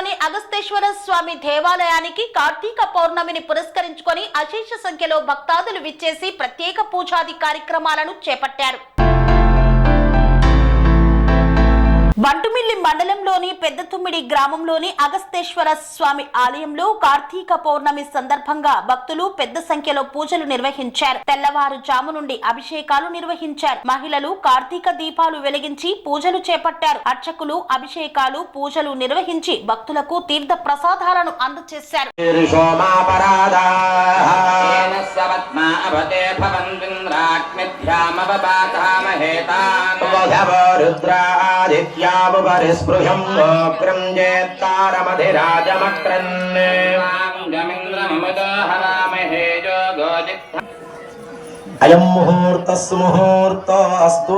పెద్ద అగస్తేశ్వర స్వామి దేవాలయానికి కార్తీక పౌర్ణమిని పురస్కరించుకొని అశేష సంఖ్యలో భక్తాదులు విచ్చేసి ప్రత్యేక పూజాది కార్యక్రమాలను చేపట్టారు. వంటుమిల్లి మండలంలో పెద్ద గ్రామంలోని అగస్తేశ్వర స్వామి ఆలయంలో కార్తీక పౌర్ణమి సందర్భంగా భక్తులు పెద్ద సంఖ్యలో పూజలు నిర్వహించారు. తెల్లవారుజాము నుండి అభిషేకాలు నిర్వహించారు. మహిళలు కార్తీక దీపాలు వెలిగించి పూజలు చేపట్టారు. అర్చకులు అభిషేకాలు పూజలు నిర్వహించి భక్తులకు తీర్థ ప్రసాదాలను అందజేశారు రుద్రాదిత్యాముపరిస్పృహం. येन सवत्मा अवते भवन्विन्द्राग्निभ्यामवपातामहेतान् वधवो रुद्रादित्यामुपरिस्पृशम् गोग्रम् जेत्तारमधिराजमक्रन् जमिन्द्रममुदो हवामहे योगोदित्थ अयम् मुहूर्तः सुमुहूर्तोऽस्तु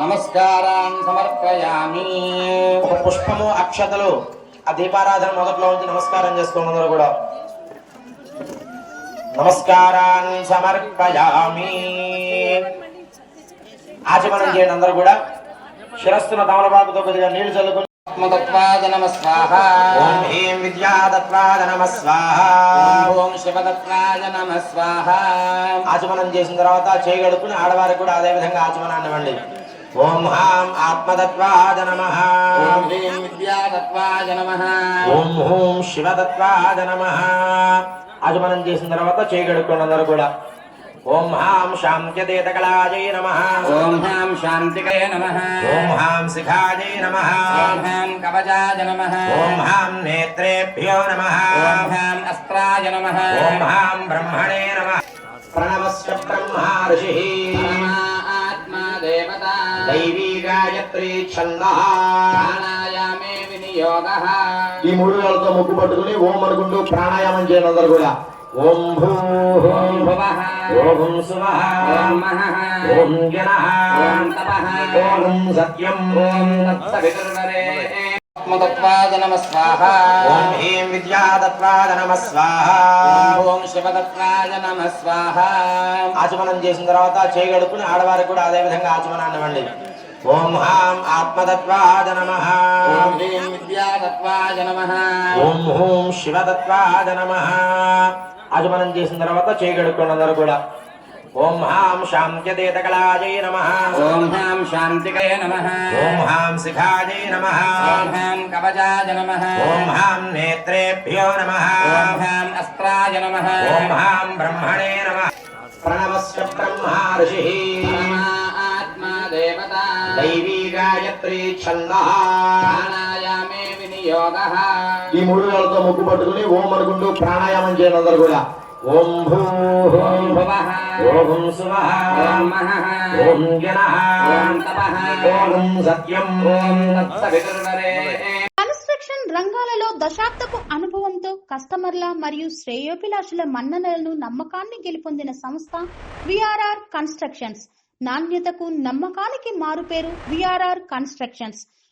నమస్కారాన్ సమర్పయామి. ఒక పుష్పము అక్షతలు ఆ దీపారాధన మొదట్లో ఉంచి నమస్కారం చేసుకోండి అందరూ కూడా. నమస్కారాన్ని సమర్పయామి. ఆచమనం చేయండి అందరూ కూడా. శిరస్సున తమలపాకుతో కొద్దిగా నీళ్ళు చల్లుకొని ఆత్మతత్వాయ నమ స్వాహ ఓం హ్రీం విద్యాదత్వాద నమ స్వాహ ఓం శివతత్వాయ నమ స్వాహ ఆచమనం చేసిన తర్వాత చేయగడుకుని ఆడవారికి కూడా అదే విధంగా ఆచమనాన్ని ఇవ్వండి. ఓం హాం ఆత్మతత్వాద నమ ఓం హ్రీం విద్యాతత్వాయ నమ ఓం హూం శివతత్వాద నమ ఆచమనం చేసిన తర్వాత చేయగడుకోండి అందరూ కూడా ఓం హాం శాంత్యదేతకళాజై నమ. ఓం హ్యాం శాంతికే నమ. ఓం హాం శిఖాజై నమ. ఓం హ్యాం కవచాయ నమ. ఓం హాం నేత్రేభ్యో నమ. ఓం హ్యాం అస్త్రాయ నమ. ఓం హాం బ్రహ్మణే నమ. ప్రణవస్య బ్రహ్మా ఋషి. ఆత్మా దేవత. దైవీ గాయత్రీ ఛందః. ప్రాణాయామే వినియోగ. ఈ మూడు వేలతో ముక్కు పట్టుకుని ఓం అనుకుంటూ ప్రాణాయామం చేయండి అందరు కూడా. ఓం భూ ఓం భువః. ఓం శువః ఓం మహః. ఓం జనః. ఓం తపః. ఓం సత్యం. ఓం తత్సవితుర్వరే ఆత్మతత్వాయ నమ స్వాహ ఓం హ్రీం విద్యాదత్వాద నమ స్వాహ ఓం శివతత్వాయ నమ స్వాహ ఆచమనం చేసిన తర్వాత చేయగడుకుని ఆడవారికి కూడా అదే విధంగా ఆచమనాన్ని ఇవ్వండి. ఓం హాం ఆత్మతత్వాద నమ ఓం హ్రీం నమ ఓం హూం శివతత్వాద నమ ఆచమనం చేసిన తర్వాత చేయగడుకోండి అందరూ కూడా. ఓం హాం శాంత్యదేతకళాజై నమ. ఓం హ్యాం శాంతికే నమ. ఓం హాం శిఖాజై నమ. ఓం హ్యాం కవచాయ నమ. ఓం హాం నేత్రేభ్యో నమ. ఓం హ్యాం అస్త్రాయ నమ. ఓం హాం బ్రహ్మణే నమ. ప్రణవస్య బ్రహ్మా ఋషి. ఆత్మా దేవత. దైవీ గాయత్రీ ఛందః. ఈ మూడు వేలతో ముక్కు పట్టుకుని ఓం అనుకుంటూ ప్రాణాయామం చేయండి అందరు కూడా. ఓం భూ ఓం భువః. ఓం శువః ఓం మహః ఓం జనః. ఓం తపః. ఓం సత్యం. ఓం కన్స్ట్రక్షన్ రంగాలలో దశాబ్దపు అనుభవంతో కస్టమర్ల మరియు శ్రేయోభిలాషుల మన్ననలను నమ్మకాన్ని గెలుపొందిన సంస్థ విఆర్ఆర్ కన్స్ట్రక్షన్స్. నాణ్యతకు నమ్మకానికి మారుపేరు VRR constructions.